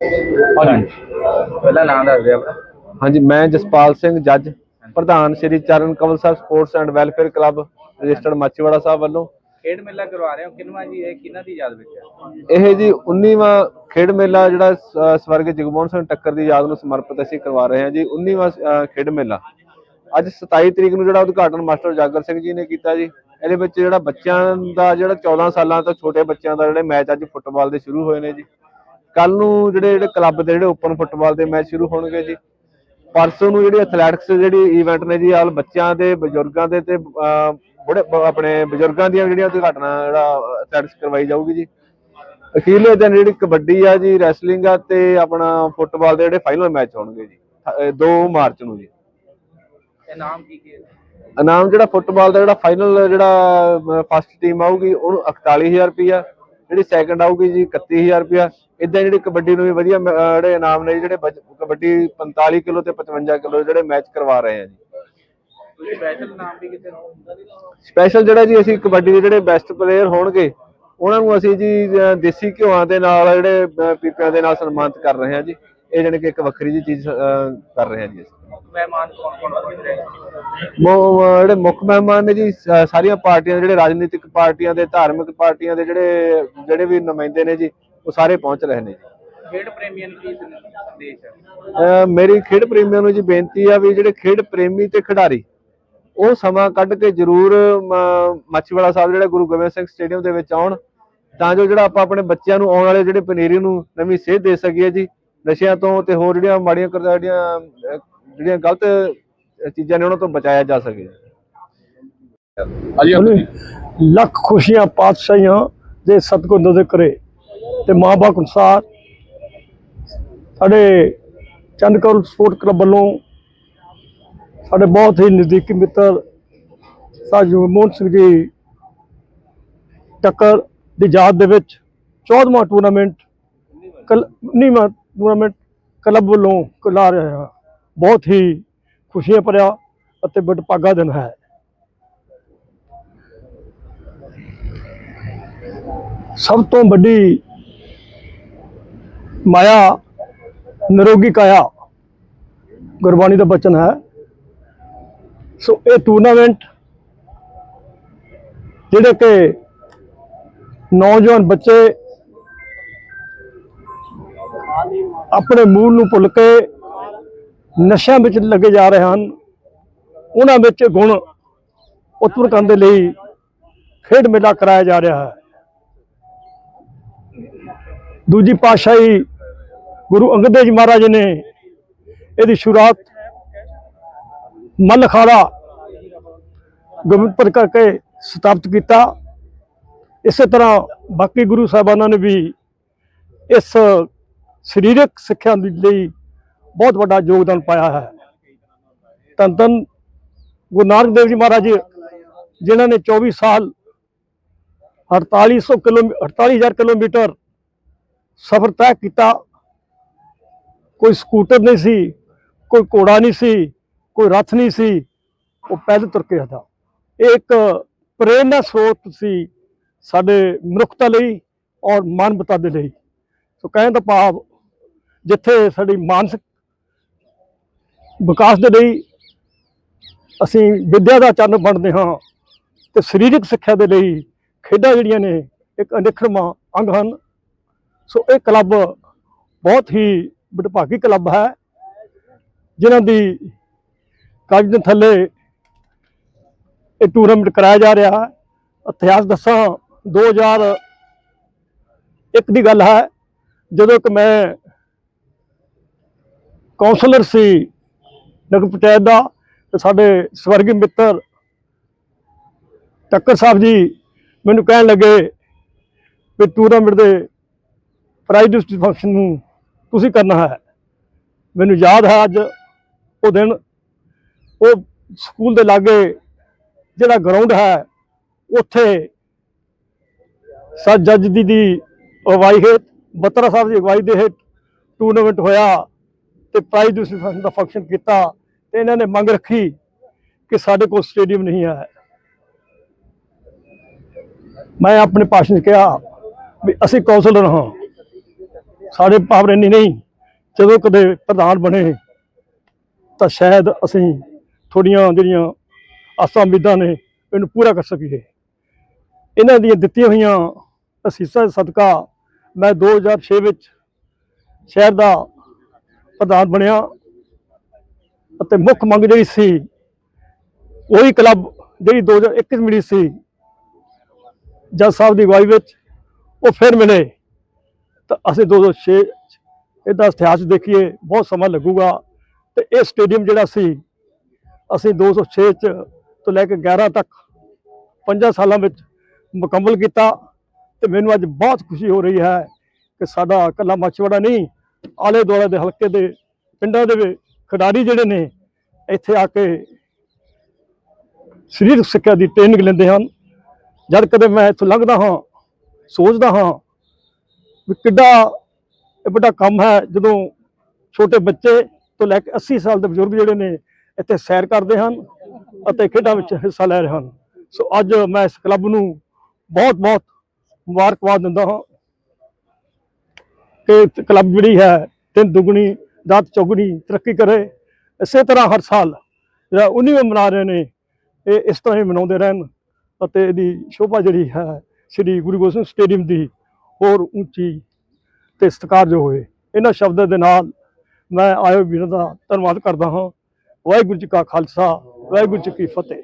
ਹਾਂਜੀ। ਪਹਿਲਾਂ ਨਾਮ ਦੱਸ ਦਿਓ ਆਪਣਾ। ਹਾਂਜੀ ਮੈਂ ਜਸਪਾਲ ਸਿੰਘ ਜੱਜ ਪ੍ਰਧਾਨ Shri Charan Kawal Sahib sports and welfare club registered Machiwara Sahib ਵੱਲੋਂ। ਖੇਡ ਮੇਲਾ ਕਰਵਾ ਰਹੇ ਹੋ ਕਿੰਨਵਾਂ ਜੀ ਇਹ ਕਿਹਨਾਂ ਦੀ ਯਾਦ ਵਿੱਚ ਹੈ? ਇਹ ਜੀ 19ਵਾਂ ਖੇਡ ਮੇਲਾ ਜਿਹੜਾ ਸਵਰਗੀ ਜਗਮੋਹਨ ਸਿੰਘ ਟੱਕਰ ਦੀ ਯਾਦ ਨੂੰ ਸਮਰਪਿਤ ਅਸੀਂ ਕਰਵਾ ਰਹੇ ਹਾਂ ਜੀ 19ਵਾਂ ਅ, ਖੇਡ ਮੇਲਾ। ਅੱਜ 27 ਤਰੀਕ ਨੂੰ ਜਿਹੜਾ ਉਦਘਾਟਨ ਮਾਸਟਰ ਜਾਗਰ ਸਿੰਘ ਜੀ ਨੇ ਕੀਤਾ ਜੀ ਇਹਦੇ ਵਿੱਚ ਜਿਹੜਾ ਬੱਚਿਆਂ ਦਾ ਜਿਹੜਾ 14 ਸਾਲਾਂ ਤੋਂ ਛੋਟੇ ਬੱਚਿਆਂ ਦਾ ਜਿਹੜੇ ਮੈਚ ਅੱਜ ਫੁੱਟਬਾਲ ਦੇ ਸ਼ੁਰੂ ਹੋਏ ਨੇ ਜੀ। ਕੱਲ ਨੂੰ ਜਿਹੜੇ ਜਿਹੜੇ ਕਲੱਬ ਦੇ ਜਿਹੜੇ ਓਪਨ ਫੁੱਟਬਾਲ ਦੇ ਮੈਚ ਸ਼ੁਰੂ ਹੋਣਗੇ ਜੀ। ਪਰਸੋਂ ਨੂੰ ਜਿਹੜੀ ਐਥਲੈਟਿਕਸ ਜਿਹੜੀ ਇਵੈਂਟ ਨੇ ਜੀ ਆਲ ਬੱਚਿਆਂ ਦੇ ਬਜ਼ੁਰਗਾਂ ਦੇ ਤੇ ਬੁੜੇ ਆਪਣੇ ਬਜ਼ੁਰਗਾਂ ਦੀਆਂ ਜਿਹੜੀਆਂ ਉਦਘਾਟਨਾਂ ਜਿਹੜਾ ਐਥਲੈਟਿਕਸ ਕਰਵਾਈ ਜਾਊਗੀ ਜੀ। ਅਖੀਰਲੇ ਦਿਨ ਜਿਹੜੀ ਕਬੱਡੀ ਆ ਜੀ ਰੈਸਲਿੰਗ ਆ ਤੇ ਆਪਣਾ ਫੁੱਟਬਾਲ ਦੇ ਜਿਹੜੇ ਫਾਈਨਲ ਮੈਚ ਹੋਣਗੇ ਜੀ 2 ਮਾਰਚ ਨੂੰ ਜੀ। ਇਹ ਨਾਮ ਕੀ ਕੀ ਇਨਾਮ ਜਿਹੜਾ ਫੁੱਟਬਾਲ ਦਾ ਜਿਹੜਾ ਫਾਈਨਲ ਜਿਹੜਾ ਫਸਟ ਟੀਮ ਆਊਗੀ ਉਹਨੂੰ 41000 ਰੁਪਇਆ ਜਿਹੜੀ ਸੈਕੰਡ ਆਊਗੀ ਜੀ 31000 ਰੁਪਇਆ। ਇਦਾਂ ਜਿਹੜੀ ਕਬੱਡੀ ਨੂੰ ਵੀ ਵਧੀਆ ਜਿਹੜੇ ਇਨਾਮ ਨੇ ਜਿਹੜੇ ਕਬੱਡੀ 45 ਕਿਲੋ ਤੇ 55 ਕਿਲੋ ਜਿਹੜੇ ਮੈਚ ਕਰਵਾ ਰਹੇ ਆ ਜੀ। ਸਪੈਸ਼ਲ ਨਾਮ ਵੀ ਕਿਸੇ ਨੂੰ ਸਪੈਸ਼ਲ ਜਿਹੜਾ ਜੀ ਅਸੀਂ ਕਬੱਡੀ ਦੇ ਜਿਹੜੇ ਬੈਸਟ ਪਲੇਅਰ ਹੋਣਗੇ ਉਹਨਾਂ ਨੂੰ ਅਸੀਂ ਜੀ ਦੇਸੀ ਘਿਓਆਂ ਦੇ ਨਾਲ ਜਿਹੜੇ ਪੀਪਿਆਂ ਦੇ ਨਾਲ ਸਨਮਾਨਿਤ ਕਰ ਰਹੇ ਹਾਂ ਜੀ। ਇਹ ਜਾਣੀ ਕਿ ਇੱਕ ਵੱਖਰੀ ਜੀ ਚੀਜ਼ ਕਰ ਰਹੇ ਹਾਂ ਜੀ ਮਹਿਮਾਨ ਕੌਣ ਕੌਣ ਮੋ- ਅਹ ਜਿਹੜੇ ਮੁੱਖ ਮਹਿਮਾਨ ਨੇ ਜੀ ਸਾਰੀਆਂ ਪਾਰਟੀਆਂ ਜਿਹੜੇ ਰਾਜਨੀਤਿਕ ਪਾਰਟੀਆਂ ਦੇ ਧਾਰਮਿਕ ਪਾਰਟੀਆਂ ਦੇ ਜਿਹੜੇ ਜਿਹੜੇ ਵੀ ਨੁਮਾਇੰਦੇ ਨੇ ਜੀ ਉਹ ਸਾਰੇ ਪਹੁੰਚ ਰਹੇ ਨੇ ਜੀ। ਖੇਡ ਪ੍ਰੇਮੀਆਂ ਨੂੰ ਕੀ ਸੰਦੇਸ਼ ਹੈ। ਅਹ ਮੇਰੀ ਖੇਡ ਪ੍ਰੇਮੀਆਂ ਨੂੰ ਜੀ ਬੇਨਤੀ ਆ ਵੀ ਜਿਹੜੇ ਖੇਡ ਪ੍ਰੇਮੀ ਤੇ ਖਿਡਾਰੀ ਉਹ ਸਮਾਂ ਕੱਢ ਕੇ ਜ਼ਰੂਰ ਮ- ਮਾਛੀਵਾੜਾ ਸਾਹਿਬ ਜਿਹੜਾ ਗੁਰੂ ਗੋਬਿੰਦ ਸਿੰਘ ਸਟੇਡੀਅਮ ਦੇ ਵਿੱਚ ਆਉਣ ਤਾਂ ਜੋ ਜਿਹੜਾ ਆਪਾਂ ਆਪਣੇ ਬੱਚਿਆਂ ਨੂੰ ਆਉਣ ਵਾਲੇ ਜਿਹੜੇ ਪਨੀਰੀ ਨੂੰ ਨਵੀਂ ਸੇਧ ਦੇ ਸਕੀਏ ਜੀ ਨਸ਼ਿਆਂ ਤੋਂ ਤੇ ਹੋਰ ਜਿਹੜੀਆਂ ਮਾੜੀਆਂ ਕਰਦਾ ਜਿਹੜੀਆਂ ਗਲਤ ਚੀਜ਼ਾਂ ਨੇ ਉਹਨਾਂ ਤੋਂ ਬਚਾਇਆ ਜਾ ਸਕੇ। ਲੱਖ ਖੁਸ਼ੀਆਂ ਪਾਤਸ਼ਾਹੀਆਂ ਦੇ ਸਤਿਗੁਰ ਨਜ਼ਰ ਕਰੇ ਤੇ ਮਾਂ ਬਾਪ ਅਨੁਸਾਰ ਸਾਡੇ ਚੰਦਕੌਰ ਸਪੋਰਟ ਕਲੱਬ ਵੱਲੋਂ ਸਾਡੇ ਬਹੁਤ ਹੀ ਨਜ਼ਦੀਕੀ ਮਿੱਤਰ ਸਾਜੂ ਮੋਹਨ ਸਿੰਘ ਜੀ ਟੱਕਰ ਦੀ ਯਾਦ ਦੇ ਵਿੱਚ 14ਵਾਂ ਟੂਰਨਾਮੈਂਟ ਕਲ 19ਵਾਂ ਟੂਰਨਾਮੈਂਟ ਕਲੱਬ ਵੱਲੋਂ ਕਲਾ ਰਿਹਾ ਬਹੁਤ ਹੀ ਖੁਸ਼ੀਆਂ ਭਰਿਆ ਅਤੇ ਵਡਭਾਗਾ ਦਿਨ ਹੈ। ਸਭ ਤੋਂ ਵੱਡੀ ਮਾਇਆ, ਨਿਰੋਗੀ ਕਾਇਆ ਗੁਰਬਾਣੀ ਦਾ ਬਚਨ ਹੈ। ਸੋ ਇਹ ਟੂਰਨਾਮੈਂਟ ਜਿਹੜੇ ਕਿ ਨੌਜਵਾਨ ਬੱਚੇ ਆਪਣੇ ਮੂਲ ਨੂੰ ਭੁੱਲ ਕੇ ਨਸ਼ਿਆਂ ਵਿੱਚ ਲੱਗੇ ਜਾ ਰਹੇ ਹਨ। ਉਹਨਾਂ ਵਿੱਚ ਗੁਣ ਉਤਪਰ ਕਰਨ ਦੇ ਲਈ ਖੇਡ ਮੇਲਾ ਕਰਾਇਆ ਜਾ ਰਿਹਾ ਹੈ। ਦੂਜੀ ਪਾਤਸ਼ਾਹੀ ਗੁਰੂ ਅੰਗਦ ਦੇਵ ਜੀ ਮਹਾਰਾਜ ਨੇ ਇਹਦੀ ਸ਼ੁਰੂਆਤ ਮੱਲ ਅਖਾੜਾ ਗੋਬਿੰਦਪੁਰ ਕਰਕੇ ਸਥਾਪਿਤ ਕੀਤਾ। ਇਸੇ ਤਰ੍ਹਾਂ ਬਾਕੀ ਗੁਰੂ ਸਾਹਿਬਾਨਾਂ ਨੇ ਵੀ ਇਸ ਸਰੀਰਕ ਸਿੱਖਿਆ ਲਈ ਬਹੁਤ ਵੱਡਾ ਯੋਗਦਾਨ ਪਾਇਆ ਹੈ। ਧੰਨ ਧੰਨ ਗੁਰੂ ਨਾਨਕ ਦੇਵ ਜੀ ਮਹਾਰਾਜ, ਜਿਨ੍ਹਾਂ ਨੇ 24 ਸਾਲ 4800 ਕਿਲੋ 48000 ਕਿਲੋਮੀਟਰ ਸਫ਼ਰ ਤੈਅ ਕੀਤਾ। ਕੋਈ ਸਕੂਟਰ ਨਹੀਂ ਸੀ, ਕੋਈ ਘੋੜਾ ਨਹੀਂ ਸੀ, ਕੋਈ ਰੱਥ ਨਹੀਂ ਸੀ, ਉਹ ਪੈਦਲ ਤੁਰ ਕੇ ਆਦਾ ਇਹ ਇੱਕ ਪ੍ਰੇਰਨਾ ਸਰੋਤ ਸੀ ਸਾਡੇ ਮਨੁੱਖਤਾ ਲਈ ਔਰ ਮਾਨਵਤਾ ਦੇ ਲਈ। ਸੋ ਕਹਿਣ ਦਾ ਭਾਵ ਜਿੱਥੇ ਸਾਡੀ ਮਾਨਸਿਕ ਵਿਕਾਸ ਦੇ ਲਈ ਅਸੀਂ ਵਿਦਿਆ ਦਾ ਚੰਨ ਬਣਦੇ ਹਾਂ ਤੇ ਸਰੀਰਕ ਸਿੱਖਿਆ ਦੇ ਲਈ ਖੇਡਾਂ ਜਿਹੜੀਆਂ ਨੇ ਇੱਕ ਅਨਿਖੜਵਾਂ ਅੰਗ ਹਨ। ਸੋ ਇਹ ਕਲੱਬ ਬਹੁਤ ਹੀ ਵਡਭਾਗੀ ਕਲੱਬ ਹੈ, ਜਿਨ੍ਹਾਂ ਦੀ ਕਾਗਜ਼ ਦੇ ਥੱਲੇ ਇਹ ਟੂਰਨਾਮੈਂਟ ਕਰਾਇਆ ਜਾ ਰਿਹਾ ਹੈ। ਇਤਿਹਾਸ ਦੱਸਾਂ 2001 ਦੀ ਗੱਲ ਹੈ, ਜਦੋਂ ਕਿ ਮੈਂ ਕਾਉਂਸਲਰ ਸੀ ਨਗਰ ਪੰਚਾਇਤ ਦਾ ਤੇ ਸਾਡੇ ਸਵਰਗੀ ਮਿੱਤਰ ਟੱਕਰ ਸਾਹਿਬ ਜੀ ਮੈਨੂੰ ਕਹਿਣ ਲੱਗੇ ਵੀ ਟੂਰਨਾਮੈਂਟ ਦੇ ਪ੍ਰਾਈਜ਼ ਡਿਸਟ੍ਰਿਕਟ ਫੰਕਸ਼ਨ ਨੂੰ ਤੁਸੀਂ ਕਰਨਾ ਹੈ। ਮੈਨੂੰ ਯਾਦ ਹੈ ਅੱਜ ਉਹ ਦਿਨ। ਉਹ ਸਕੂਲ ਦੇ ਲਾਗੇ ਜਿਹੜਾ ਗਰਾਊਂਡ ਹੈ, ਉੱਥੇ ਸਰ ਜੱਜ ਦੀ ਦੀ ਅਗਵਾਈ ਹੇਠ, ਬੱਤਰਾ ਸਾਹਿਬ ਦੀ ਅਗਵਾਈ ਦੇ ਹੇਠ ਟੂਰਨਾਮੈਂਟ ਹੋਇਆ। ਤੇ ਪ੍ਰਾਈਜ਼ ਡਿਸਟ੍ਰਿਕਟ ਦਾ ਫੰਕਸ਼ਨ ਕੀਤਾ ਤੇ ਇਹਨਾਂ ਨੇ ਮੰਗ ਰੱਖੀ ਕਿ ਸਾਡੇ ਕੋਲ ਸਟੇਡੀਅਮ ਨਹੀਂ ਹੈ। ਮੈਂ ਆਪਣੇ ਭਾਸ਼ਣ 'ਚ ਕਿਹਾ ਵੀ ਅਸੀਂ ਕੌਂਸਲਰ ਹਾਂ। ਸਾਡੇ ਪਾਵਰ ਇੰਨੀ ਨਹੀਂ, ਜਦੋਂ ਕਦੇ ਪ੍ਰਧਾਨ ਬਣੇ ਤਾਂ ਸ਼ਾਇਦ ਅਸੀਂ ਥੋੜੀਆਂ ਜਿਹੜੀਆਂ ਆਸਾਂ ਉਮੀਦਾਂ ਨੇ ਇਹਨੂੰ ਪੂਰਾ ਕਰ ਸਕੀਏ। ਇਹਨਾਂ ਦੀਆਂ ਦਿੱਤੀਆਂ ਹੋਈਆਂ ਅਸੀਸਾਂ ਸਦਕਾ ਮੈਂ 2006 ਵਿੱਚ ਸ਼ਹਿਰ ਦਾ ਪ੍ਰਧਾਨ ਬਣਿਆ ਅਤੇ ਮੁੱਖ ਮੰਗ ਜਿਹੜੀ ਸੀ, ਉਹੀ ਕਲੱਬ ਜਿਹੜੀ 2001 ਵਿੱਚ ਮਿਲੀ ਸੀ, ਜੱਜ ਸਾਹਿਬ ਦੀ ਅਗਵਾਈ ਵਿੱਚ ਉਹ ਫਿਰ ਮਿਲੇ। ਤਾਂ ਅਸੀਂ 2006 ਇਹਦਾ ਇਤਿਹਾਸ ਦੇਖੀਏ, ਬਹੁਤ ਸਮਾਂ ਲੱਗੂਗਾ। ਤੇ ਇਹ ਸਟੇਡੀਅਮ ਜਿਹੜਾ ਸੀ, ਅਸੀਂ 2006 ਚ ਤੋਂ ਲੈ ਕੇ 11 ਤੱਕ 5 ਸਾਲਾਂ ਵਿੱਚ ਮੁਕੰਮਲ ਕੀਤਾ। ਤੇ ਮੈਨੂੰ ਅੱਜ ਬਹੁਤ ਖੁਸ਼ੀ ਹੋ ਰਹੀ ਹੈ ਕਿ ਸਾਡਾ ਇਕੱਲਾ ਮੱਛਵਾੜਾ ਨਹੀਂ ਆਲੇ ਦੁਆਲੇ ਦੇ ਹਲਕੇ ਦੇ ਪਿੰਡਾਂ ਦੇ ਖਿਡਾਰੀ ਜਿਹੜੇ ਨੇ, ਇੱਥੇ ਆ ਕੇ ਸਰੀਰਕ ਸਿੱਖਿਆ ਦੀ ਟ੍ਰੇਨਿੰਗ ਲੈਂਦੇ ਹਨ। ਜਦ ਕਦੇ ਮੈਂ ਇੱਥੋਂ ਲੰਘਦਾ ਹਾਂ, ਸੋਚਦਾ ਹਾਂ ਵੀ ਕਿੱਡਾ ਇਹ ਵੱਡਾ ਕੰਮ ਹੈ, ਜਦੋਂ ਛੋਟੇ ਬੱਚੇ ਤੋਂ ਲੈ ਕੇ 80 ਸਾਲ ਦੇ ਬਜ਼ੁਰਗ ਜਿਹੜੇ ਨੇ, ਇੱਥੇ ਸੈਰ ਕਰਦੇ ਹਨ ਅਤੇ ਖੇਡਾਂ ਵਿੱਚ ਹਿੱਸਾ ਲੈ ਰਹੇ ਹਨ। ਸੋ ਅੱਜ ਮੈਂ ਇਸ ਕਲੱਬ ਨੂੰ ਬਹੁਤ ਬਹੁਤ ਮੁਬਾਰਕਬਾਦ ਦਿੰਦਾ ਹਾਂ। ਕਿ ਕਲੱਬ ਜਿਹੜੀ ਹੈ, ਤਿੰਨ ਦੁਗਣੀ, ਦਾਤ ਚੌਗਣੀ, ਤਰੱਕੀ ਕਰੇ। ਇਸੇ ਤਰ੍ਹਾਂ ਹਰ ਸਾਲ ਜਿਹੜਾ 19ਵਾਂ ਮਨਾ ਰਹੇ ਨੇ, ਇਹ ਇਸ ਤਰ੍ਹਾਂ ਹੀ ਮਨਾਉਂਦੇ ਰਹਿਣ ਅਤੇ ਇਹਦੀ ਸ਼ੋਭਾ ਜਿਹੜੀ ਹੈ, ਸ੍ਰੀ ਗੁਰੂ ਗੋਬਿੰਦ ਸਿੰਘ ਸਟੇਡੀਅਮ ਦੀ ਹੋਰ ਉੱਚੀ ਤੇ ਸਤਿਕਾਰਯੋਗ ਹੋਏ ਇਹਨਾਂ ਸ਼ਬਦਾਂ ਦੇ ਨਾਲ ਮੈਂ ਆਇਓ ਵੀਰਾਂ ਦਾ ਧੰਨਵਾਦ ਕਰਦਾ ਹਾਂ। ਵਾਹਿਗੁਰੂ ਜੀ ਕਾ ਖਾਲਸਾ, ਵਾਹਿਗੁਰੂ ਜੀ ਕੀ ਫਤਿਹ।